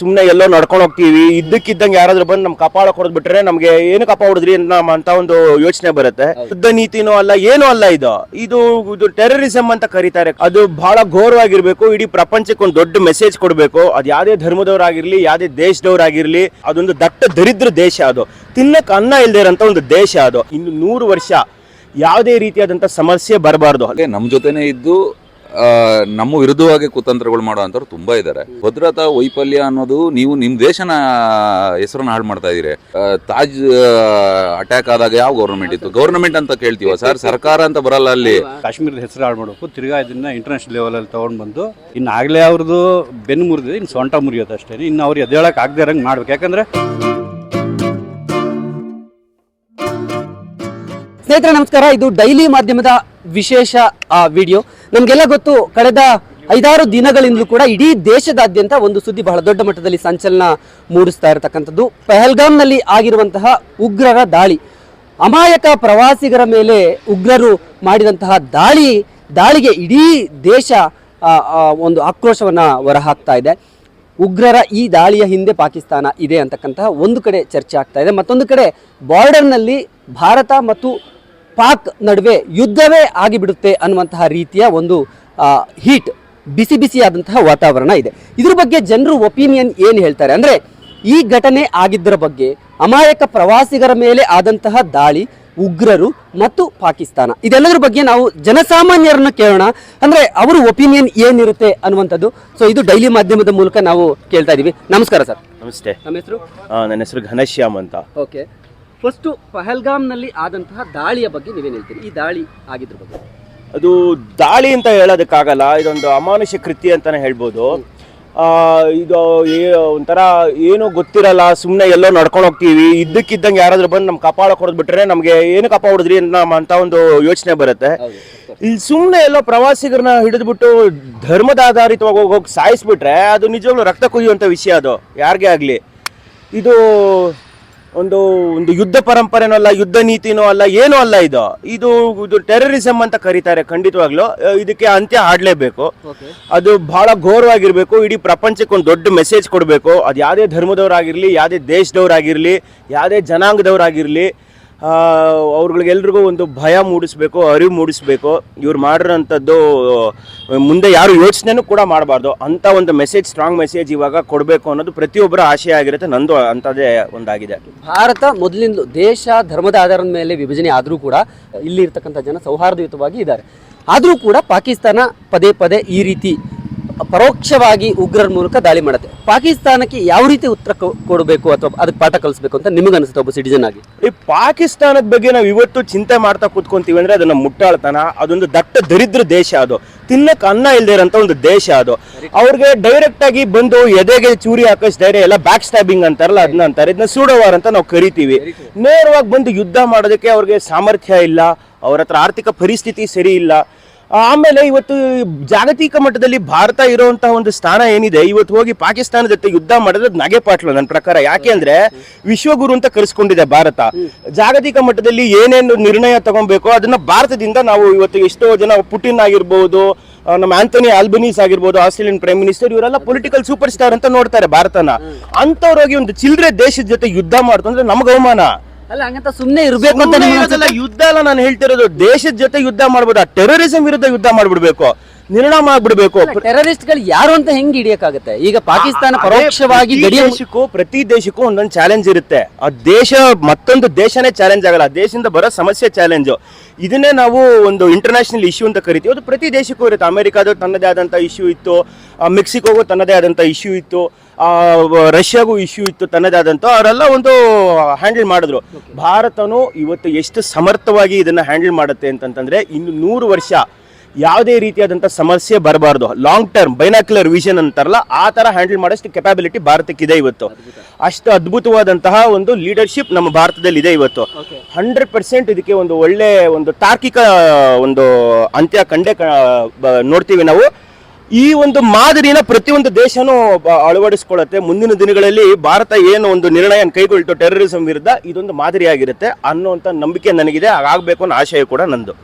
ಸುಮ್ನೆ ಎಲ್ಲೋ ನಡ್ಕೊಂಡು ಹೋಗ್ತೀವಿ. ಇದ್ದಕ್ಕಿದ್ದಂಗೆ ಯಾರಾದ್ರೂ ಬಂದು ನಮ್ ಕಪಾಳ ಕೊಡ್ಬಿಟ್ರೆ ನಮ್ಗೆ ಏನು ಕಪ ಹೊಡೆದ್ರಿ ನಮ್ಮ ಅಂತ ಒಂದು ಯೋಚನೆ ಬರುತ್ತೆ. ಶುದ್ಧ ನೀತಿನೂ ಅಲ್ಲ ಏನೂ ಅಲ್ಲ ಇದು. ಇದು ಇದು ಟೆರರಿಸಂ ಅಂತ ಕರೀತಾರೆ. ಅದು ಬಹಳ ಘೋರವಾಗಿರ್ಬೇಕು ಇಡೀ ಪ್ರಪಂಚಕ್ಕೆ ಒಂದು ದೊಡ್ಡ ಮೆಸೇಜ್ ಕೊಡ್ಬೇಕು. ಅದು ಯಾವ್ದೇ ಧರ್ಮದವರಾಗಿರ್ಲಿ ಯಾವ್ದೇ ದೇಶದವ್ರಾಗಿರ್ಲಿ ಅದೊಂದು ದಟ್ಟ ದರಿದ್ರ ದೇಶ ಅದು. ತಿನ್ನಕ್ ಅನ್ನ ಇಲ್ದೇ ಇರೋಂಥ ಒಂದು ದೇಶ ಅದು. ಇನ್ನು ನೂರು ವರ್ಷ ಯಾವುದೇ ರೀತಿಯಾದಂಥ ಸಮಸ್ಯೆ ಬರಬಾರ್ದು. ನಮ್ಮ ಜೊತೆನೆ ಇದ್ದು ನಮ್ಮ ವಿರುದ್ಧವಾಗಿ ಕುತಂತ್ರಗಳು ಮಾಡುವಂಥವ್ರು ತುಂಬ ತುಂಬಾ ಇದ್ದಾರೆ. ಭದ್ರತಾ ವೈಫಲ್ಯ ಅನ್ನೋದು ನೀವು ನಿಮ್ ದೇಶನ ಹೆಸರನ್ನ ಹಾಳು ಮಾಡ್ತಾ ಇದ್ದೀರಿ. ತಾಜ್ ಅಟ್ಯಾಕ್ ಆದಾಗ ಯಾವ ಗೌರ್ಮೆಂಟ್ ಇತ್ತು? ಗೌರ್ಮೆಂಟ್ ಅಂತ ಕೇಳ್ತೀವ ಸರ್ ಸರ್ಕಾರ ಅಂತ ಬರಲ್ಲ ಅಲ್ಲಿ. ಕಾಶ್ಮೀರದ ಹೆಸರು ಹಾಳು ಮಾಡಬೇಕು ತಿರ್ಗಾ ಇದನ್ನ ಇಂಟರ್ನ್ಯಾಷನಲ್ ಲೆವೆಲಲ್ಲಿ ತಗೊಂಡ್ಬಂದು ಇನ್ನು ಆಗ್ಲೇ ಅವ್ರದ್ದು ಬೆನ್ನು ಮುರಿದಿದೆ ಇನ್ನು ಸೊಂಟ ಮುರಿಯೋದು ಅಷ್ಟೇ ಇನ್ನು ಅವ್ರು ಎದ್ದೇಳಕ್ಕೆ ಆಗದೆ ಇರಂಗೆ ಮಾಡ್ಬೇಕು. ಯಾಕಂದ್ರೆ ಸ್ನೇಹಿತರೆ ನಮಸ್ಕಾರ. ಇದು ಡೈಲಿ ಮಾಧ್ಯಮದ ವಿಶೇಷ ಆ, ವಿಡಿಯೋ. ನಮಗೆಲ್ಲ ಗೊತ್ತು ಕಳೆದ ಐದಾರು ದಿನಗಳಿಂದಲೂ ಕೂಡ ಇಡೀ ದೇಶದಾದ್ಯಂತ ಒಂದು ಸುದ್ದಿ ಬಹಳ ದೊಡ್ಡ ಮಟ್ಟದಲ್ಲಿ ಸಂಚಲನ ಮೂಡಿಸ್ತಾ ಇರತಕ್ಕಂಥದ್ದು. ಪೆಹಲ್ಗಾಮ್ನಲ್ಲಿ ಆಗಿರುವಂತಹ ಉಗ್ರರ ದಾಳಿ. ಅಮಾಯಕ ಪ್ರವಾಸಿಗರ ಮೇಲೆ ಉಗ್ರರು ಮಾಡಿದಂತಹ ದಾಳಿ ದಾಳಿಗೆ ಇಡೀ ದೇಶ ಒಂದು ಆಕ್ರೋಶವನ್ನ ಹೊರಹಾಕ್ತಾ ಇದೆ. ಉಗ್ರರ ಈ ದಾಳಿಯ ಹಿಂದೆ ಪಾಕಿಸ್ತಾನ ಇದೆ ಅಂತಕ್ಕಂತಹ ಒಂದು ಕಡೆ ಚರ್ಚೆ ಆಗ್ತಾ ಇದೆ. ಮತ್ತೊಂದು ಕಡೆ ಬಾರ್ಡರ್ನಲ್ಲಿ ಭಾರತ ಮತ್ತು ಪಾಕ್ ನಡುವೆ ಯುದ್ಧವೇ ಆಗಿಬಿಡುತ್ತೆ ಅನ್ನುವಂತಹ ರೀತಿಯ ಒಂದು ಹೀಟ್ ಬಿಸಿ ಬಿಸಿಯಾದಂತಹ ವಾತಾವರಣ ಇದೆ. ಇದ್ರ ಬಗ್ಗೆ ಜನರು ಒಪಿನಿಯನ್ ಏನು ಹೇಳ್ತಾರೆ ಅಂದರೆ ಈ ಘಟನೆ ಆಗಿದ್ದರ ಬಗ್ಗೆ ಅಮಾಯಕ ಪ್ರವಾಸಿಗರ ಮೇಲೆ ಆದಂತಹ ದಾಳಿ ಉಗ್ರರು ಮತ್ತು ಪಾಕಿಸ್ತಾನ. ಇದೆಲ್ಲದರ ಬಗ್ಗೆ ನಾವು ಜನಸಾಮಾನ್ಯರನ್ನು ಕೇಳೋಣ. ಅಂದ್ರೆ ಅವರ ಒಪಿನಿಯನ್ ಏನಿರುತ್ತೆ ಅನ್ನುವಂಥದ್ದು. ಸೊ ಇದು ಡೈಲಿ ಮಾಧ್ಯಮದ ಮೂಲಕ ನಾವು ಕೇಳ್ತಾ ಇದೀವಿ. ನಮಸ್ಕಾರ ಸರ್. ನಮಸ್ತೆ. ನಮ್ಮ ಹೆಸರು? ನನ್ನ ಹೆಸರು ಘನಶ್ಯಾಮ್ ಅಂತ. ಓಕೆ ಫಸ್ಟು ಪಹಲ್ಗಾಮ್ನಲ್ಲಿ ಆದಂತಹ ದಾಳಿಯ ಬಗ್ಗೆ ನೀವೇನು ಹೇಳ್ತೀರಿ. ಈ ದಾಳಿ ಆಗಿದ್ರ ಬಗ್ಗೆ. ಅದು ದಾಳಿ ಅಂತ ಹೇಳೋದಕ್ಕಾಗಲ್ಲ ಇದೊಂದು ಅಮಾನುಷ್ಯ ಕೃತಿ ಅಂತಲೇ ಹೇಳ್ಬೋದು. ಇದು ಒಂಥರ ಏನು ಗೊತ್ತಿರಲ್ಲ ಸುಮ್ಮನೆ ಎಲ್ಲೋ ನಡ್ಕೊಂಡು ಹೋಗ್ತೀವಿ ಇದ್ದಕ್ಕಿದ್ದಂಗೆ ಯಾರಾದರೂ ಬಂದು ನಮ್ಮ ಕಪಾಳ ಬಿಟ್ಟರೆ ನಮಗೆ ಏನು ಕಪ ಹೊಡೆದ್ರಿ ನಮ್ಮ ಅಂತ ಒಂದು ಯೋಚನೆ ಬರುತ್ತೆ. ಇಲ್ಲಿ ಸುಮ್ಮನೆ ಎಲ್ಲೋ ಪ್ರವಾಸಿಗರನ್ನ ಹಿಡಿದ್ಬಿಟ್ಟು ಧರ್ಮದ ಆಧಾರಿತವಾಗಿ ಹೋಗಿ ಹೋಗಿ ಸಾಯಿಸ್ಬಿಟ್ರೆ ಅದು ನಿಜವಾಗ್ಲೂ ರಕ್ತ ಕುಯ್ಯುವಂಥ ವಿಷಯ ಅದು ಯಾರಿಗೇ ಆಗಲಿ. ಇದು ಒಂದು ಒಂದು ಯುದ್ಧ ಪರಂಪರೆನೂ ಅಲ್ಲ ಯುದ್ಧ ನೀತಿನೂ ಅಲ್ಲ ಏನೂ ಅಲ್ಲ ಇದು. ಇದು ಇದು ಟೆರರಿಸಮ್ ಅಂತ ಕರೀತಾರೆ ಖಂಡಿತವಾಗ್ಲೂ. ಇದಕ್ಕೆ ಅಂತ್ಯ ಆಡಲೇಬೇಕು. ಅದು ಬಹಳ ಘೋರವಾಗಿರ್ಬೇಕು ಇಡೀ ಪ್ರಪಂಚಕ್ಕೆ ಒಂದು ದೊಡ್ಡ ಮೆಸೇಜ್ ಕೊಡಬೇಕು. ಅದು ಯಾವುದೇ ಧರ್ಮದವರಾಗಿರಲಿ ಯಾವುದೇ ದೇಶದವರಾಗಿರಲಿ ಯಾವುದೇ ಜನಾಂಗದವರಾಗಿರಲಿ ಅವ್ರಿಗೆಲ್ರಿಗೂ ಒಂದು ಭಯ ಮೂಡಿಸ್ಬೇಕು, ಅರಿವು ಮೂಡಿಸ್ಬೇಕು. ಇವ್ರು ಮಾಡಿರೋಂಥದ್ದು ಮುಂದೆ ಯಾರು ಯೋಚನೆನೂ ಕೂಡ ಮಾಡಬಾರ್ದು. ಅಂಥ ಒಂದು ಮೆಸೇಜ್ ಸ್ಟ್ರಾಂಗ್ ಮೆಸೇಜ್ ಇವಾಗ ಕೊಡಬೇಕು ಅನ್ನೋದು ಪ್ರತಿಯೊಬ್ಬರ ಆಶಯ ಆಗಿರುತ್ತೆ, ನಂದು ಅಂಥದ್ದೇ ಒಂದಾಗಿದೆ. ಭಾರತ ಮೊದಲಿಂದ ದೇಶ, ಧರ್ಮದ ಆಧಾರದ ಮೇಲೆ ವಿಭಜನೆ ಆದರೂ ಕೂಡ ಇಲ್ಲಿ ಇರ್ತಕ್ಕಂಥ ಜನ ಸೌಹಾರ್ದಯುತವಾಗಿ ಇದ್ದಾರೆ. ಆದರೂ ಕೂಡ ಪಾಕಿಸ್ತಾನ ಪದೇ ಪದೇ ಈ ರೀತಿ ಪರೋಕ್ಷವಾಗಿ ಉಗ್ರರ ಮೂಲಕ ದಾಳಿ ಮಾಡುತ್ತೆ. ಪಾಕಿಸ್ತಾನಕ್ಕೆ ಯಾವ ರೀತಿ ಉತ್ತರ ಕೊಡಬೇಕು ಅಥವಾ ಅದಕ್ಕೆ ಪಾಠ ಕಲಿಸಬೇಕು ಅಂತ ನಿಮಗೆ ಅನಿಸುತ್ತೆ ಒಬ್ಬ ಸಿಟಿಜನ್ ಆಗಿ? ಈ ಪಾಕಿಸ್ತಾನದ ಬಗ್ಗೆ ನಾವು ಇವತ್ತು ಚಿಂತೆ ಮಾಡ್ತಾ ಕೂತ್ಕೊಂತೀವಿ ಅಂದ್ರೆ ಅದನ್ನ ಮುಟ್ಟಾಳ್ತನ, ಅದೊಂದು ದಟ್ಟ ದರಿದ್ರ ದೇಶ ಅದು. ತಿನ್ನಕ್ಕೆ ಅನ್ನ ಇಲ್ಲದೆ ಇರೋಂಥ ಒಂದು ದೇಶ ಅದು. ಅವ್ರಿಗೆ ಡೈರೆಕ್ಟ್ ಆಗಿ ಬಂದು ಎದೆಗೆ ಚೂರಿ ಹಾಕಸ್ ಧೈರ್ಯ ಎಲ್ಲ ಬ್ಯಾಕ್ ಸ್ಟ್ಯಾಬಿಂಗ್ ಅಂತಾರಲ್ಲ ಅದನ್ನ ಅಂತಾರೆ. ಇದನ್ನ ಸೂಡೋವಾರ್ ಅಂತ ನಾವು ಕರಿತೀವಿ. ನೇರವಾಗಿ ಬಂದು ಯುದ್ಧ ಮಾಡೋದಕ್ಕೆ ಅವ್ರಿಗೆ ಸಾಮರ್ಥ್ಯ ಇಲ್ಲ, ಅವ್ರ ಹತ್ರ ಆರ್ಥಿಕ ಪರಿಸ್ಥಿತಿ ಸರಿ ಇಲ್ಲ. ಆಮೇಲೆ ಇವತ್ತು ಜಾಗತಿಕ ಮಟ್ಟದಲ್ಲಿ ಭಾರತ ಇರುವಂತಹ ಒಂದು ಸ್ಥಾನ ಏನಿದೆ? ಇವತ್ತು ಹೋಗಿ ಪಾಕಿಸ್ತಾನ ಜೊತೆ ಯುದ್ಧ ಮಾಡಿದ್ರೆ ನಗೆ ಪಾಟ್ಲು ನನ್ನ ಪ್ರಕಾರ. ಯಾಕೆ ಅಂದ್ರೆ ವಿಶ್ವಗುರು ಅಂತ ಕರೆಸ್ಕೊಂಡಿದೆ ಭಾರತ. ಜಾಗತಿಕ ಮಟ್ಟದಲ್ಲಿ ಏನೇನು ನಿರ್ಣಯ ತಗೊಬೇಕು ಅದನ್ನ ಭಾರತದಿಂದ ನಾವು ಇವತ್ತು ಎಷ್ಟೋ ಜನ ಪುಟಿನ್ ಆಗಿರ್ಬೋದು ನಮ್ಮ ಆಂಥೋನಿ ಆಲ್ಬನೀಸ್ ಆಗಿರ್ಬೋದು, ಆಸ್ಟ್ರೇಲಿಯನ್ ಪ್ರೈಮ್ ಮಿನಿಸ್ಟರ್ ಇವರೆಲ್ಲ ಪೊಲಿಟಿಕಲ್ ಸೂಪರ್ ಸ್ಟಾರ್ ಅಂತ ನೋಡ್ತಾರೆ ಭಾರತನ. ಅಂತವ್ರೋಗಿ ಒಂದು ಚಿಲ್ಡ್ರೆ ದೇಶದ ಜೊತೆ ಯುದ್ಧ ಮಾಡ್ತು ಅಂದ್ರೆ ನಮ್ಗೆ ಅವಮಾನ. ಅಲ್ಲ ಹಂಗಂತ ಸುಮ್ಮನೆ ಇರಬೇಕು ಅಂತ ಯುದ್ಧ ಅಲ್ಲ ನಾನು ಹೇಳ್ತಿರೋದು. ದೇಶದ ಜೊತೆ ಯುದ್ಧ ಮಾಡ್ಬೋದು ಟೆರರಿಸಂ ವಿರುದ್ಧ ಯುದ್ಧ ಮಾಡ್ಬಿಡ್ಬೇಕು. ನಿರ್ಣಯ ಟೆರರಿಸ್ಟ್ಗಳು ಯಾರು ಅಂತ ಹೆಂಗ್ ಹಿಡಿಯಕ್ಕಾಗತ್ತೆ? ಈಗ ಪಾಕಿಸ್ತಾನ ಪರೋಕ್ಷವಾಗಿ ದೇಶಕ್ಕೂ ಪ್ರತಿ ದೇಶಕ್ಕೂ ಒಂದೊಂದು ಚಾಲೆಂಜ್ ಇರುತ್ತೆ. ಆ ದೇಶ ಮತ್ತೊಂದು ದೇಶನೇ ಚಾಲೆಂಜ್ ಆಗಲ್ಲ. ಆ ದೇಶದಿಂದ ಬರೋ ಸಮಸ್ಯೆ ಚಾಲೆಂಜ್ ಇದನ್ನೇ ನಾವು ಒಂದು ಇಂಟರ್ನ್ಯಾಷನಲ್ ಇಶ್ಯೂ ಅಂತ ಕರಿತೀವಿ. ಅದು ಪ್ರತಿ ದೇಶಕ್ಕೂ ಇರುತ್ತೆ. ಅಮೆರಿಕಾದ ತನ್ನದೇ ಆದಂಥ ಇಶ್ಯೂ ಇತ್ತು. ಮೆಕ್ಸಿಕೋಗೂ ತನ್ನದೇ ಆದಂಥ ಇಶ್ಯೂ ಇತ್ತು. ಆ, ರಷ್ಯಾಗೂ ಇಶ್ಯೂ ಇತ್ತು ತನ್ನದೇ ಆದಂಥ ಅವರೆಲ್ಲ ಒಂದು ಹ್ಯಾಂಡಲ್ ಮಾಡಿದ್ರು. ಭಾರತನು ಇವತ್ತು ಎಷ್ಟು ಸಮರ್ಥವಾಗಿ ಇದನ್ನ ಹ್ಯಾಂಡಲ್ ಮಾಡುತ್ತೆ ಅಂತಂದ್ರೆ ಇನ್ನು ನೂರು ವರ್ಷ ಯಾವುದೇ ರೀತಿಯಾದಂಥ ಸಮಸ್ಯೆ ಬರಬಾರ್ದು. ಲಾಂಗ್ ಟರ್ಮ್ ಬೈನಾಕ್ಯುಲರ್ ವಿಷನ್ ಅಂತಾರಲ್ಲ ಆ ಥರ ಹ್ಯಾಂಡಲ್ ಮಾಡೋಷ್ಟು ಕೆಪಾಬಿಲಿಟಿ ಭಾರತಕ್ಕಿದೆ ಇವತ್ತು. ಅಷ್ಟು ಅದ್ಭುತವಾದಂತಹ ಒಂದು ಲೀಡರ್ಶಿಪ್ ನಮ್ಮ ಭಾರತದಲ್ಲಿ ಇದೆ ಇವತ್ತು ಹಂಡ್ರೆಡ್ ಪರ್ಸೆಂಟ್ ಇದಕ್ಕೆ ಒಂದು ಒಳ್ಳೆ ಒಂದು ತಾರ್ಕಿಕ ಒಂದು ಅಂತ್ಯ ಕಂಡೇ ನೋಡ್ತೀವಿ ನಾವು. ಈ ಒಂದು ಮಾದರಿನ ಪ್ರತಿಯೊಂದು ದೇಶನೂ ಅಳವಡಿಸ್ಕೊಳ್ಳುತ್ತೆ. ಮುಂದಿನ ದಿನಗಳಲ್ಲಿ ಭಾರತ ಏನು ಒಂದು ನಿರ್ಣಯ ಕೈಗೊಳ್ತು ಟೆರರಿಸಂ ವಿರುದ್ಧ ಇದೊಂದು ಮಾದರಿಯಾಗಿರುತ್ತೆ ಅನ್ನೋ ನಂಬಿಕೆ ನನಗಿದೆ. ಆಗಬೇಕು ಅನ್ನೋ ಆಶಯ ಕೂಡ ನಂದು.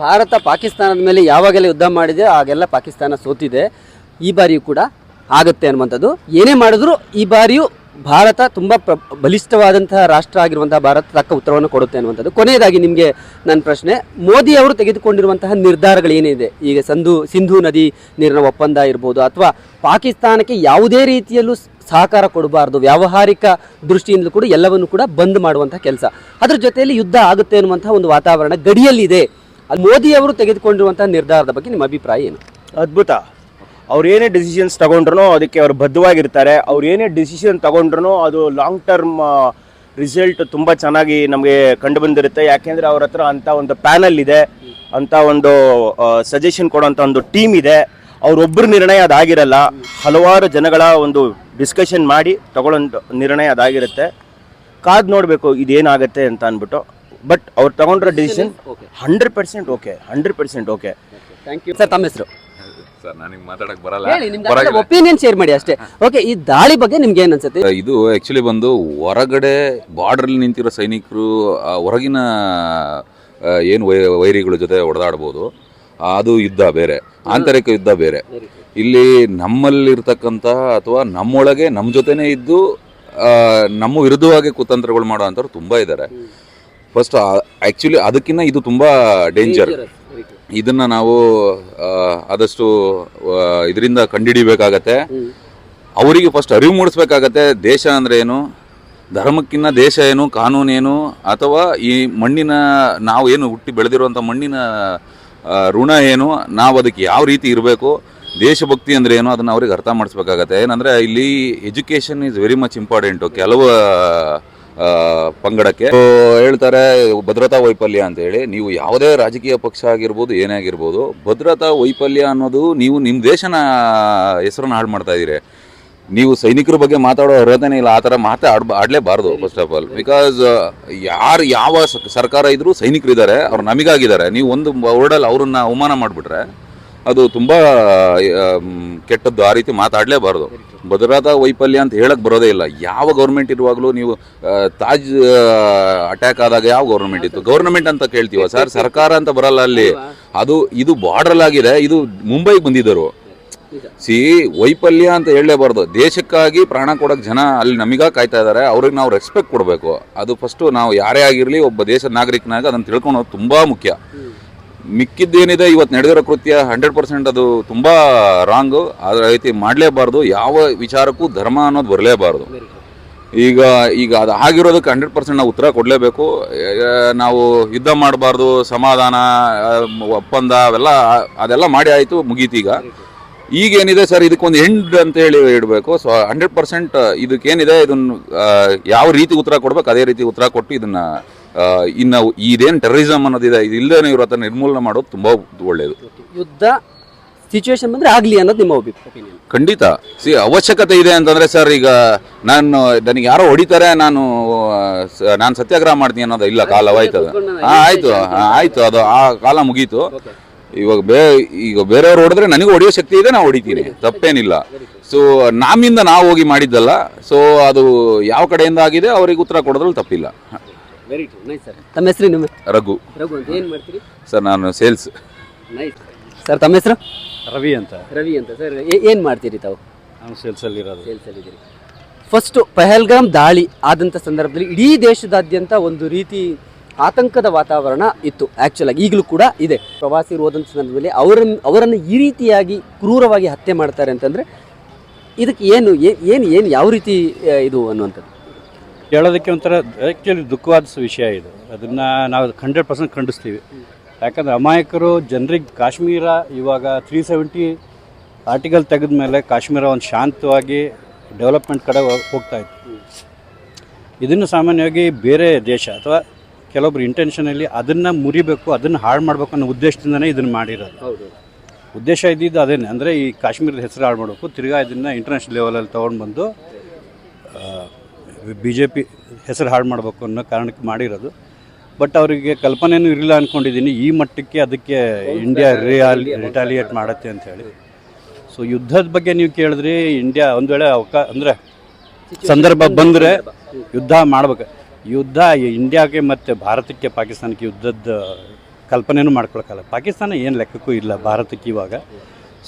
ಭಾರತ ಪಾಕಿಸ್ತಾನದ ಮೇಲೆ ಯಾವಾಗೆಲ್ಲ ಯುದ್ಧ ಮಾಡಿದೆ, ಆಗೆಲ್ಲ ಪಾಕಿಸ್ತಾನ ಸೋತಿದೆ. ಈ ಬಾರಿಯೂ ಕೂಡ ಆಗುತ್ತೆ ಅನ್ನುವಂಥದ್ದು. ಏನೇ ಮಾಡಿದ್ರು ಈ ಬಾರಿಯೂ ಭಾರತ ತುಂಬ ಪ್ರ, ಬಲಿಷ್ಠವಾದಂತಹ ರಾಷ್ಟ್ರ ಆಗಿರುವಂತಹ ಭಾರತ ತಕ್ಕ ಉತ್ತರವನ್ನು ಕೊಡುತ್ತೆ ಅನ್ನುವಂಥದ್ದು. ಕೊನೆಯದಾಗಿ ನಿಮಗೆ ನನ್ನ ಪ್ರಶ್ನೆ, ಮೋದಿ ಅವರು ತೆಗೆದುಕೊಂಡಿರುವಂತಹ ನಿರ್ಧಾರಗಳು ಏನಿದೆ? ಈಗ ಸಂಧು, ಸಿಂಧು ನದಿ ನೀರಿನ ಒಪ್ಪಂದ ಇರ್ಬೋದು, ಅಥವಾ ಪಾಕಿಸ್ತಾನಕ್ಕೆ ಯಾವುದೇ ರೀತಿಯಲ್ಲೂ ಸಹಕಾರ ಕೊಡಬಾರ್ದು, ವ್ಯಾವಹಾರಿಕ ದೃಷ್ಟಿಯಿಂದಲೂ ಕೂಡ ಎಲ್ಲವನ್ನು ಕೂಡ ಬಂದ್ ಮಾಡುವಂತಹ ಕೆಲಸ. ಅದರ ಜೊತೆಯಲ್ಲಿ ಯುದ್ಧ ಆಗುತ್ತೆ ಅನ್ನುವಂತಹ ಒಂದು ವಾತಾವರಣ ಗಡಿಯಲ್ಲಿದೆ. ಅಲ್ಲಿ ಮೋದಿ ಅವರು ತೆಗೆದುಕೊಂಡಿರುವಂತಹ ನಿರ್ಧಾರದ ಬಗ್ಗೆ ನಿಮ್ಮ ಅಭಿಪ್ರಾಯ ಏನು? ಅದ್ಭುತ. ಅವ್ರು ಏನೇ ಡಿಸಿಷನ್ಸ್ ತಗೊಂಡ್ರು ಅದಕ್ಕೆ ಅವ್ರು ಬದ್ಧವಾಗಿರ್ತಾರೆ. ಅವ್ರು ಏನೇ ಡಿಸಿಷನ್ ತಗೊಂಡ್ರು ಅದು ಲಾಂಗ್ ಟರ್ಮ್ ರಿಸಲ್ಟ್ ತುಂಬ ಚೆನ್ನಾಗಿ ನಮಗೆ ಕಂಡು ಬಂದಿರುತ್ತೆ ಯಾಕೆಂದರೆ ಅವ್ರ ಹತ್ರ ಅಂಥ ಒಂದು ಪ್ಯಾನಲ್ ಇದೆ ಅಂಥ ಒಂದು ಸಜೆಷನ್ ಕೊಡೋಂಥ ಒಂದು ಟೀಮ್ ಇದೆ. ಅವರೊಬ್ಬರು ನಿರ್ಣಯ ಅದಾಗಿರಲ್ಲ. ಹಲವಾರು ಜನಗಳ ಒಂದು ಡಿಸ್ಕಷನ್ ಮಾಡಿ ತಗೊಳ್ಳೋ ನಿರ್ಣಯ ಅದಾಗಿರುತ್ತೆ. ಕಾದ್ ನೋಡಬೇಕು ಇದೇನಾಗುತ್ತೆ ಅಂತ ಅಂದ್ಬಿಟ್ಟು. ಬಟ್ ಅವ್ರು ತಗೊಂಡಿರೋ decision hundred percent okay hundred percent okay thank you sir ತಮ್ಮ ಹೆಸರು? ಸರ್ ನನಗೆ ಮಾತಾಡಕ್ ಬರಲ್ಲ. ಒಪಿನಿಯನ್ ಶೇರ್ ಮಾಡಿ ಅಷ್ಟೇ. ಓಕೆ ಈ ದಾಳಿ ಬಗ್ಗೆ ನಿಮ್ಗೆ ಏನ್ ಅನ್ಸುತ್ತೆ? ಇದು ಆಕ್ಚುಲಿ ಬಂದು ಹೊರಗಡೆ ಬಾರ್ಡ್ರಲ್ಲಿ ನಿಂತಿರೋ ಸೈನಿಕರು ಹೊರಗಿನ ಏನು ವೈರಿಗಳ ಜೊತೆ ಹೊಡೆದಾಡ್ಬೋದು ಅದು ಯುದ್ಧ ಬೇರೆ ಆಂತರಿಕ ಯುದ್ಧ ಬೇರೆ. ಇಲ್ಲಿ ನಮ್ಮಲ್ಲಿರ್ತಕ್ಕಂಥ ಅಥವಾ ನಮ್ಮೊಳಗೆ ನಮ್ಮ ಜೊತೆನೇ ಇದ್ದು ನಮ್ಮ ವಿರುದ್ಧವಾಗಿ ಕುತಂತ್ರಗಳು ಮಾಡೋ ಅಂಥವ್ರು ತುಂಬ ಇದ್ದಾರೆ. ಫಸ್ಟ್ ಆ್ಯಕ್ಚುಲಿ ಅದಕ್ಕಿಂತ ಇದು ತುಂಬ ಡೇಂಜರ್ ಇದನ್ನ ನಾವು ಆದಷ್ಟು ಇದರಿಂದ ಕಂಡುಹಿಡಿಬೇಕಾಗತ್ತೆ. ಅವರಿಗೆ ಫಸ್ಟ್ ಅರಿವು ಮೂಡಿಸ್ಬೇಕಾಗತ್ತೆ. ದೇಶ ಅಂದ್ರೆ ಏನು? ಧರ್ಮಕ್ಕಿನ್ನ ದೇಶ ಏನು? ಕಾನೂನೇನು ಅಥವಾ ಈ ಮಣ್ಣಿನ ನಾವು ಏನು ಹುಟ್ಟಿ ಬೆಳೆದಿರುವಂಥ ಮಣ್ಣಿನ ಋಣ ಏನು? ನಾವು ಅದಕ್ಕೆ ಯಾವ ರೀತಿ ಇರಬೇಕು? ದೇಶಭಕ್ತಿ ಅಂದರೆ ಏನು? ಅದನ್ನು ಅವ್ರಿಗೆ ಅರ್ಥ ಮಾಡಿಸ್ಬೇಕಾಗತ್ತೆ. ಏನಂದರೆ ಇಲ್ಲಿ education is very much important ಕೆಲವು ಪಂಗಡಕ್ಕೆ. ಹೇಳ್ತಾರೆ, ಭದ್ರತಾ ವೈಫಲ್ಯ ಅಂತ ಹೇಳಿ, ನೀವು ಯಾವುದೇ ರಾಜಕೀಯ ಪಕ್ಷ ಆಗಿರ್ಬೋದು, ಏನೇ ಆಗಿರ್ಬೋದು, ಭದ್ರತಾ ವೈಫಲ್ಯ ಅನ್ನೋದು ನೀವು ನಿಮ್ಮ ದೇಶನ ಹೆಸರನ್ನ ಹಾಳು ಮಾಡ್ತಾ ಇದ್ದೀರಿ. ನೀವು ಸೈನಿಕರ ಬಗ್ಗೆ ಮಾತಾಡೋ ಅರ್ಹತೆನೇ ಇಲ್ಲ, ಆ ಥರ ಮಾತೇ ಆಡ್ ಆಡಲೇಬಾರ್ದು ಫಸ್ಟ್ ಆಫ್ ಆಲ್ ಬಿಕಾಸ್ ಯಾರು ಯಾವ ಸರ್ಕಾರ ಇದ್ರೂ ಸೈನಿಕರಿದ್ದಾರೆ, ಅವ್ರು ನಮಗಾಗಿದ್ದಾರೆ. ನೀವು ಒಂದು ವರ್ಡಲ್ಲಿ ಅವ್ರನ್ನ ಅವಮಾನ ಮಾಡಿಬಿಟ್ರೆ, ಅದು ತುಂಬ ಕೆಟ್ಟದ್ದು ಆ ರೀತಿ ಮಾತಾಡಲೇಬಾರ್ದು. ಭದ್ರತಾ ವೈಫಲ್ಯ ಅಂತ ಹೇಳಕ್ಕೆ ಬರೋದೇ ಇಲ್ಲ. ಯಾವ ಗೌರ್ಮೆಂಟ್ ಇರುವಾಗಲೂ ನೀವು ತಾಜ್ ಅಟ್ಯಾಕ್ ಆದಾಗ ಯಾವ ಗೌರ್ಮೆಂಟ್ ಇತ್ತು? ಗೌರ್ಮೆಂಟ್ ಅಂತ ಕೇಳ್ತೀವ ಸರ್? ಸರ್ಕಾರ ಅಂತ ಬರಲ್ಲ ಅಲ್ಲಿ. ಅದು, ಇದು ಬಾರ್ಡರ್ ಆಗಿದೆ. ಇದು ಮುಂಬೈಗೆ ಬಂದಿದ್ದರು. ಸಿ, ವೈಫಲ್ಯ ಅಂತ ಹೇಳಲೇಬಾರ್ದು. ದೇಶಕ್ಕಾಗಿ ಪ್ರಾಣ ಕೊಡೋಕೆ ಜನ ಅಲ್ಲಿ ನಮಗ ಕಾಯ್ತಾ ಇದ್ದಾರೆ. ಅವ್ರಿಗೆ ನಾವು ರೆಸ್ಪೆಕ್ಟ್ ಕೊಡಬೇಕು. ಅದು ಫಸ್ಟು ನಾವು ಯಾರೇ ಆಗಿರಲಿ ಒಬ್ಬ ದೇಶದ ನಾಗರಿಕನಾಗ ಅದನ್ನು ತಿಳ್ಕೊಳೋದು ತುಂಬ ಮುಖ್ಯ. ಮಿಕ್ಕಿದ್ದೇನಿದೆ ಇವತ್ತು ನಡೆದಿರೋ ಕೃತ್ಯ ಹಂಡ್ರೆಡ್ ಪರ್ಸೆಂಟ್ ಅದು ತುಂಬ ರಾಂಗು ಅದರ ರೀತಿ ಮಾಡಲೇಬಾರ್ದು ಯಾವ ವಿಚಾರಕ್ಕೂ ಧರ್ಮ ಅನ್ನೋದು ಬರಲೇಬಾರ್ದು. ಈಗ ಈಗ ಅದು ಆಗಿರೋದಕ್ಕೆ ಹಂಡ್ರೆಡ್ ಪರ್ಸೆಂಟ್ ನಾವು ಉತ್ತರ ಕೊಡಲೇಬೇಕು. ನಾವು ಯುದ್ಧ ಮಾಡಬಾರ್ದು ಸಮಾಧಾನ ಒಪ್ಪಂದ ಅವೆಲ್ಲ ಅದೆಲ್ಲ ಮಾಡಿ ಆಯಿತು ಮುಗೀತೀಗ ಈಗೇನಿದೆ ಸರ್ ಇದಕ್ಕೊಂದು ಎಂಡ್ ಅಂತ ಹೇಳಿ ಇಡಬೇಕು. ಸೊ ಹಂಡ್ರೆಡ್ ಪರ್ಸೆಂಟ್ ಇದಕ್ಕೇನಿದೆ ಇದನ್ನು ಯಾವ ರೀತಿ ಉತ್ತರ ಕೊಡ್ಬೇಕು ಅದೇ ರೀತಿ ಉತ್ತರ ಕೊಟ್ಟು ಇದನ್ನ ಇನ್ನು ಇದೇನು ಟೆರರಿಸಮ್ ಅನ್ನೋದಿದೆ ಇದು ಇಲ್ಲದೇ ಇವ್ರ ಹತ್ರ ನಿರ್ಮೂಲನೆ ಮಾಡೋದು ತುಂಬ ಒಳ್ಳೆಯದು ಯುದ್ಧ ಸಿಚುವೇಶನ್ ಬಂದರೆ ಆಗಲಿ ಅನ್ನೋದು ನಿಮ್ಮ ಒಪಿನಿಯನ್ ಖಂಡಿತ. ಸಿ ಅವಶ್ಯಕತೆ ಇದೆ ಅಂತಂದರೆ ಸರ್ ಈಗ ನಾನು ನನಗೆ ಯಾರೋ ಹೊಡಿತಾರೆ ನಾನು ನಾನು ಸತ್ಯಾಗ್ರಹ ಮಾಡ್ತೀನಿ ಅನ್ನೋದು ಇಲ್ಲ ಕಾಲ ಆಯ್ತು ಅದು ಆಯಿತು ಆಯಿತು ಹಾ, ಆಯ್ತು ಅದು ಆ ಕಾಲ ಮುಗೀತು. ಇವಾಗ ಬೇ ಈಗ ಬೇರೆಯವ್ರು ಹೊಡೆದ್ರೆ ನನಗೂ ಹೊಡೆಯೋ ಶಕ್ತಿ ಇದೆ ನಾನು ಹೊಡಿತೀನಿ. ತಪ್ಪೇನಿಲ್ಲ. ಸೊ ನಮ್ಮಿಂದ ನಾವು ಹೋಗಿ ಮಾಡಿದ್ದಲ್ಲ ಸೊ ಅದು ಯಾವ ಕಡೆಯಿಂದ ಆಗಿದೆ ಅವ್ರಿಗೆ ಉತ್ತರ ಕೊಡೋದ್ರಲ್ಲಿ ತಪ್ಪಿಲ್ಲ. ವೆರಿ ಟು ನೈಸ್ ಸರ್ ತಮ್ಮ ಹೆಸರು ನಿಮ್ಮ? ರಘು. ರಘು ಅಂತ ಏನು ಮಾಡ್ತೀರಿ? ಸರ್ ನಾನು ಸೇಲ್ಸ್. ನೈಸ್ ಸರ್ ತಮ್ಮ ಹೆಸರು? ರವಿ ಅಂತ. ರವಿ ಅಂತ ಸರ್ ಏನು ಮಾಡ್ತೀರಿ ತಾವು? ನಾನು ಸೇಲ್ಸಲ್ಲಿ ಇರೋದು ಸೇಲ್ಸಲ್ಲಿದ್ದೀರಿ. ಫಸ್ಟು ಪಹಲ್ಗಾಮ್ ದಾಳಿ ಆದಂಥ ಸಂದರ್ಭದಲ್ಲಿ ಇಡೀ ದೇಶದಾದ್ಯಂತ ಒಂದು ರೀತಿ ಆತಂಕದ ವಾತಾವರಣ ಇತ್ತು. ಆ್ಯಕ್ಚುಲಾಗಿ ಈಗಲೂ ಕೂಡ ಇದೆ. ಪ್ರವಾಸಿ ಹೋದಂಥ ಸಂದರ್ಭದಲ್ಲಿ ಅವರನ್ನು ಅವರನ್ನು ಈ ರೀತಿಯಾಗಿ ಕ್ರೂರವಾಗಿ ಹತ್ಯೆ ಮಾಡ್ತಾರೆ ಅಂತಂದರೆ ಇದಕ್ಕೆ ಏನು ಏನು ಏನು ಯಾವ ರೀತಿ ಇದು ಅನ್ನುವಂಥದ್ದು? ಕೇಳೋದಕ್ಕೆ ಒಂಥರ ಆ್ಯಕ್ಚುಲಿ ದುಃಖವಾದ ವಿಷಯ ಇದು. ಅದನ್ನು ನಾವು ಹಂಡ್ರೆಡ್ ಪರ್ಸೆಂಟ್ ಖಂಡಿಸ್ತೀವಿ. ಯಾಕಂದರೆ ಅಮಾಯಕರು ಜನರಿಗೆ ಕಾಶ್ಮೀರ ಇವಾಗ ತ್ರೀ ಸೆವೆಂಟಿ ಆರ್ಟಿಕಲ್ ತೆಗೆದ ಮೇಲೆ ಕಾಶ್ಮೀರ ಒಂದು ಶಾಂತವಾಗಿ ಡೆವಲಪ್ಮೆಂಟ್ ಕಡೆ ಹೋಗ್ತಾ ಇತ್ತು. ಇದನ್ನು ಸಾಮಾನ್ಯವಾಗಿ ಬೇರೆ ದೇಶ ಅಥವಾ ಕೆಲವೊಬ್ರು ಇಂಟೆನ್ಷನಲ್ಲಿ ಅದನ್ನು ಮುರಿಬೇಕು ಅದನ್ನು ಹಾಳು ಮಾಡಬೇಕು ಅನ್ನೋ ಉದ್ದೇಶದಿಂದನೇ ಇದನ್ನು ಮಾಡಿರೋದು. ಉದ್ದೇಶ ಇದ್ದಿದ್ದು ಅದೇನೆ. ಅಂದರೆ ಈ ಕಾಶ್ಮೀರದ ಹೆಸರು ಹಾಳು ಮಾಡಬೇಕು ತಿರ್ಗಾ ಇದನ್ನು ಇಂಟರ್ನ್ಯಾಷನಲ್ ಲೆವೆಲಲ್ಲಿ ತೊಗೊಂಡು ಬಂದು ಬಿ ಜೆ ಪಿ ಹೆಸರು ಹಾಳು ಮಾಡಬೇಕು ಅನ್ನೋ ಕಾರಣಕ್ಕೆ ಮಾಡಿರೋದು. ಬಟ್ ಅವರಿಗೆ ಕಲ್ಪನೆಯೂ ಇರಲಿಲ್ಲ ಅಂದ್ಕೊಂಡಿದ್ದೀನಿ ಈ ಮಟ್ಟಕ್ಕೆ ಅದಕ್ಕೆ ಇಂಡಿಯಾ ರಿಯಾಲಿ ರಿಟಾಲಿಯೇಟ್ ಮಾಡತ್ತೆ ಅಂತ ಸೊ ಯುದ್ಧದ ಬಗ್ಗೆ ನೀವು ಕೇಳಿದ್ರಿ ಇಂಡಿಯಾ ಒಂದು ವೇಳೆ ಅವಕಾ, ಅಂದರೆ ಸಂದರ್ಭ ಬಂದರೆ ಯುದ್ಧ ಮಾಡ್ಬೇಕು. ಯುದ್ಧ ಇಂಡಿಯಾಗೆ ಮತ್ತು ಭಾರತಕ್ಕೆ ಪಾಕಿಸ್ತಾನಕ್ಕೆ ಯುದ್ಧದ ಕಲ್ಪನೆಯೂ ಮಾಡ್ಕೊಳಕ್ಕಲ್ಲ ಪಾಕಿಸ್ತಾನ ಏನು ಲೆಕ್ಕಕ್ಕೂ ಇಲ್ಲ ಭಾರತಕ್ಕೆ ಇವಾಗ.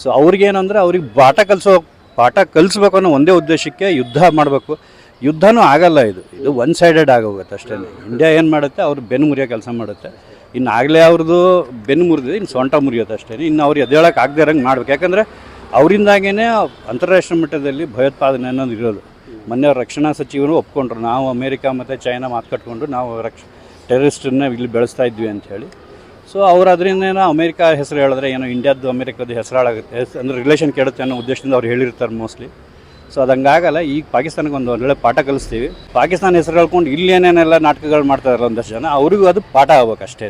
ಸೊ ಅವ್ರಿಗೇನಂದ್ರೆ ಅವ್ರಿಗೆ ಪಾಠ ಕಲಿಸೋ, ಪಾಠ ಕಲಿಸ್ಬೇಕು ಅನ್ನೋ ಒಂದೇ ಉದ್ದೇಶಕ್ಕೆ ಯುದ್ಧ ಮಾಡಬೇಕು. ಯುದ್ಧನೂ ಆಗಲ್ಲ ಇದು. ಇದು ಒನ್ ಸೈಡೆಡ್ ಆಗೋಗುತ್ತೆ ಅಷ್ಟೇ. ಇಂಡಿಯಾ ಏನು ಮಾಡುತ್ತೆ? ಅವ್ರು ಬೆನ್ನು ಮುರಿಯೋ ಕೆಲಸ ಮಾಡುತ್ತೆ. ಇನ್ನು ಆಗಲೇ ಅವ್ರದ್ದು ಬೆನ್ನು ಮುರಿದಿದೆ, ಇನ್ನು ಸೊಂಟ ಮುರಿಯೋದು ಅಷ್ಟೇ. ಇನ್ನು ಅವ್ರು ಎದ್ದೇಳಕ್ಕೆ ಆಗದೆ ಇರೋಂಗೆ ಮಾಡ್ಬೇಕು. ಯಾಕಂದರೆ ಅವರಿಂದಾಗೇ ಅಂತಾರಾಷ್ಟ್ರೀಯ ಮಟ್ಟದಲ್ಲಿ ಭಯೋತ್ಪಾದನೆ ಅನ್ನೋದು ಇರೋದು. ಮೊನ್ನೆ ರಕ್ಷಣಾ ಸಚಿವರು ಒಪ್ಕೊಂಡ್ರು. ನಾವು ಅಮೇರಿಕಾ ಮತ್ತು ಚೈನಾ ಮಾತು ಕಟ್ಕೊಂಡು ನಾವು ರಕ್ಷ ಟೆರರಿಸ್ಟನ್ನ ಇಲ್ಲಿ ಬೆಳೆಸ್ತಾ ಇದ್ವಿ ಅಂಥೇಳಿ ಸೊ ಅವ್ರು ಅದರಿಂದ ಅಮೇರಿಕ ಹೆಸರು ಹೇಳಿದ್ರೆ ಏನೋ ಇಂಡಿಯಾದ್ದು ಅಮೇರಿಕದ ಹೆಸರಾಗುತ್ತೆ ಹೆಸ್, ಅಂದರೆ ರಿಲೇಷನ್ ಕೆಡುತ್ತೆ ಅನ್ನೋ ಉದ್ದೇಶದಿಂದ ಅವ್ರು ಹೇಳಿರ್ತಾರೆ ಮೋಸ್ಟ್ಲಿ ಸೊ ಅದು ಹಂಗಾಗಲ್ಲ ಈಗ ಪಾಕಿಸ್ತಾನಕ್ಕೆ ಒಂದು ಒಳ್ಳೆ ಪಾಠ ಕಲಿಸ್ತೀವಿ. ಪಾಕಿಸ್ತಾನ ಹೆಸರು ಹೇಳ್ಕೊಂಡು ಇಲ್ಲಿ ಏನೇನೆಲ್ಲ ನಾಟಕಗಳು ಮಾಡ್ತಾರಲ್ಲ ಒಂದಷ್ಟು ಜನ ಅವ್ರಿಗೂ ಅದು ಪಾಠ ಆಗ್ಬೇಕು ಅಷ್ಟೇ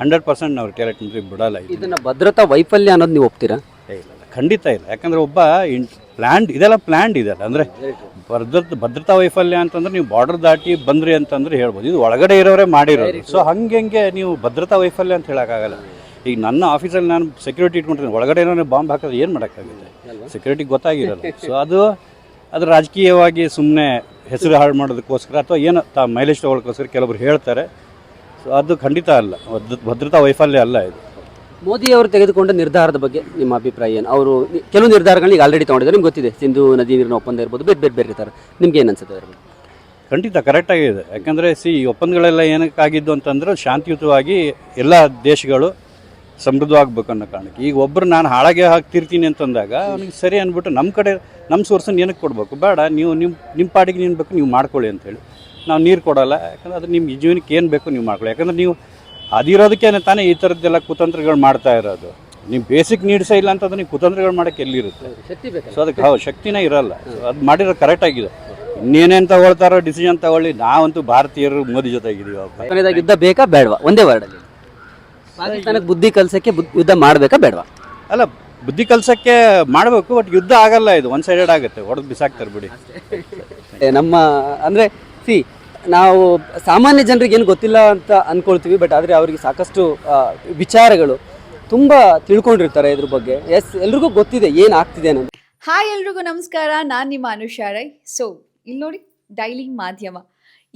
ಹಂಡ್ರೆಡ್ ಪರ್ಸೆಂಟ್ ನಾವು ರಿಟೈರ್ಡ್ ಮಂತ್ರಿ ಬಿಡಲ್ಲ ಇದನ್ನು ಭದ್ರತಾ ವೈಫಲ್ಯ ಅನ್ನೋದು ನೀವು ಒಪ್ತೀರಾ? ಇಲ್ಲ ಖಂಡಿತ ಇಲ್ಲ. ಯಾಕಂದ್ರೆ ಒಬ್ಬ ಇನ್ ಪ್ಲ್ಯಾಂಡ್ ಇದೆಲ್ಲ ಪ್ಲ್ಯಾಂಡ್ ಇದೆಲ್ಲ ಅಂದರೆ ಭದ್ರತಾ ಭದ್ರತಾ ವೈಫಲ್ಯ ಅಂತಂದ್ರೆ ನೀವು ಬಾರ್ಡರ್ ದಾಟಿ ಬಂದ್ರಿ ಅಂತಂದ್ರೆ ಹೇಳ್ಬೋದು. ಇದು ಒಳಗಡೆ ಇರೋರೇ ಮಾಡಿರೋದು. ಸೊ ಹಂಗೆ ಹಂಗೆ ನೀವು ಭದ್ರತಾ ವೈಫಲ್ಯ ಅಂತ ಹೇಳೋಕ್ಕಾಗಲ್ಲ. ಈಗ ನನ್ನ ಆಫೀಸಲ್ಲಿ ನಾನು ಸೆಕ್ಯೂರಿಟಿ ಇಟ್ಕೊಂಡಿದ್ದೀನಿ. ಒಳಗಡೆ ಏನೋ ಬಾಂಬ್ ಹಾಕಿದ್ರೆ ಏನು ಮಾಡೋಕ್ಕಾಗುತ್ತೆ? ಸೆಕ್ಯೂರಿಟಿ ಗೊತ್ತಾಗಿರಲ್ಲ. ಸೊ ಅದು ಅದು ರಾಜಕೀಯವಾಗಿ ಸುಮ್ಮನೆ ಹೆಸರು ಹಾಳು ಮಾಡೋದಕ್ಕೋಸ್ಕರ ಅಥವಾ ಏನು ತಾ ಮೈಲೇಜ್ ತೊಗೊಳಕ್ಕೋಸ್ಕರ ಕೆಲವರು ಹೇಳ್ತಾರೆ. ಸೊ ಅದು ಖಂಡಿತ ಅಲ್ಲ. ಭದ್ರ- ಭದ್ರತಾ ವೈಫಲ್ಯ ಅಲ್ಲ ಇದು. ಮೋದಿ ಅವರು ತೆಗೆದುಕೊಂಡ ನಿರ್ಧಾರದ ಬಗ್ಗೆ ನಿಮ್ಮ ಅಭಿಪ್ರಾಯ ಏನು? ಅವರು ಕೆಲವು ನಿರ್ಧಾರಗಳನ್ನ ಈಗ ಆಲ್ರೆಡಿ ತಗೊಂಡಿದ್ದಾರೆ. ನಿಮ್ಗೆ ಗೊತ್ತಿದೆ ಸಿಂಧು ನದಿ ನೀರಿನ ಒಪ್ಪಂದ ಇರ್ಬೋದು ಬೇರೆ ಬೇರೆ ಬೇರೆ ಥರ. ನಿಮ್ಗೆ ಏನು ಅನ್ಸುತ್ತೆ ಅದ್ರ ಬಗ್ಗೆ ಖಂಡಿತ ಕರೆಕ್ಟಾಗಿದೆ ಯಾಕಂದರೆ ಸಿ ಈ ಒಪ್ಪಂದಗಳೆಲ್ಲ ಏನಕ್ಕಾಗಿದ್ದು ಅಂತಂದ್ರೆ ಶಾಂತಿಯುತವಾಗಿ ಎಲ್ಲ ದೇಶಗಳು ಸಮೃದ್ಧವಾಗಬೇಕು ಅನ್ನೋ ಕಾರಣಕ್ಕೆ. ಈಗ ಒಬ್ಬರು ನಾನು ಹಾಳಾಗೆ ಹಾಕ್ತಿರ್ತೀನಿ ಅಂತಂದಾಗ ಅವ್ನಿಗೆ ಸರಿ ಅಂದ್ಬಿಟ್ಟು ನಮ್ಮ ಕಡೆ ನಮ್ಮ ಸೋರ್ಸನ್ನು ಏನಕ್ಕೆ ಕೊಡಬೇಕು? ಬೇಡ ನೀವು ನಿಮ್ಮ ನಿಮ್ಮ ಪಾಡಿಗೆ ನೀನು ಬೇಕು ನೀವು ಮಾಡ್ಕೊಳ್ಳಿ ಅಂತೇಳಿ ನಾವು ನೀರು ಕೊಡೋಲ್ಲ ಯಾಕಂದ್ರೆ ಅದು ನಿಮ್ಮ ಜೀವನಕ್ಕೆ ಏನು ಬೇಕು ನೀವು ಮಾಡ್ಕೊಳ್ಳಿ. ಯಾಕಂದ್ರೆ ನೀವು ಅದಿರೋದಕ್ಕೇನೆ ತಾನೇ ಈ ಥರದ್ದೆಲ್ಲ ಕುತಂತ್ರಗಳು ಮಾಡ್ತಾ ಇರೋದು. ನೀವು ಬೇಸಿಕ್ ನೀಡ್ಸೇ ಇಲ್ಲ ಅಂತಂದ್ರೆ ನೀವು ಕುತಂತ್ರಗಳು ಮಾಡೋಕ್ಕೆ ಎಲ್ಲಿರುತ್ತೆ? ಸೊ ಅದಕ್ಕೆ ಹೌದು ಶಕ್ತಿನೇ ಇರೋಲ್ಲ. ಅದು ಮಾಡಿರೋ ಕರೆಕ್ಟ್ ಆಗಿದೆ. ಇನ್ನೇನೇನು ತಗೊಳ್ತಾರೋ ಡಿಸಿಷನ್ ತಗೊಳ್ಳಿ. ನಾವಂತೂ ಭಾರತೀಯರು ಮೋದಿ ಜೊತೆಗಿದ್ದೀವಿ ಬೇಕಾ ಬೇಡವಾ? ಒಂದೇ ವರ್ಡಲ್ಲಿ ಪಾಕಿಸ್ತಾನಕ್ಕೆ ಬುದ್ಧಿ ಕಲ್ಸಕ್ಕೆ ಬುದ್- ಯುದ್ಧ ಮಾಡಬೇಕಾ ಬೇಡವಾ? ಅಲ್ಲ ಬುದ್ಧಿ ಕಲ್ಸಕ್ಕೆ ಮಾಡಬೇಕು ಬಟ್ ಯುದ್ಧ ಆಗಲ್ಲ ಇದು ಒನ್ ಸೈಡೆಡ್ ಆಗುತ್ತೆ ಹೊಡೆದು ಬಿಸಾಕ್ತಾರೆ ಬಿಡಿ. ಏ, ನಮ್ಮ ಅಂದರೆ ಸಿ ನಾವು ಸಾಮಾನ್ಯ ಜನರಿಗೆ ಏನು ಗೊತ್ತಿಲ್ಲ ಅಂತ ಅಂದ್ಕೊಳ್ತೀವಿ ಬಟ್ ಆದರೆ ಅವರಿಗೆ ಸಾಕಷ್ಟು ಆ, ವಿಚಾರಗಳು ತುಂಬ ತಿಳ್ಕೊಂಡಿರ್ತಾರೆ ಇದ್ರ ಬಗ್ಗೆ. ಎಸ್ ಎಲ್ರಿಗೂ ಗೊತ್ತಿದೆ ಏನು ಆಗ್ತಿದೆ ಅನ್ನೋದು. ಹಾಯ್ ಎಲ್ರಿಗೂ ನಮಸ್ಕಾರ ನಾನು ನಿಮ್ಮ ಅನುಷಾ ರೈ. ಸೊ ಇಲ್ಲಿ ನೋಡಿ ಡೈಲಿ ಮಾಧ್ಯಮ.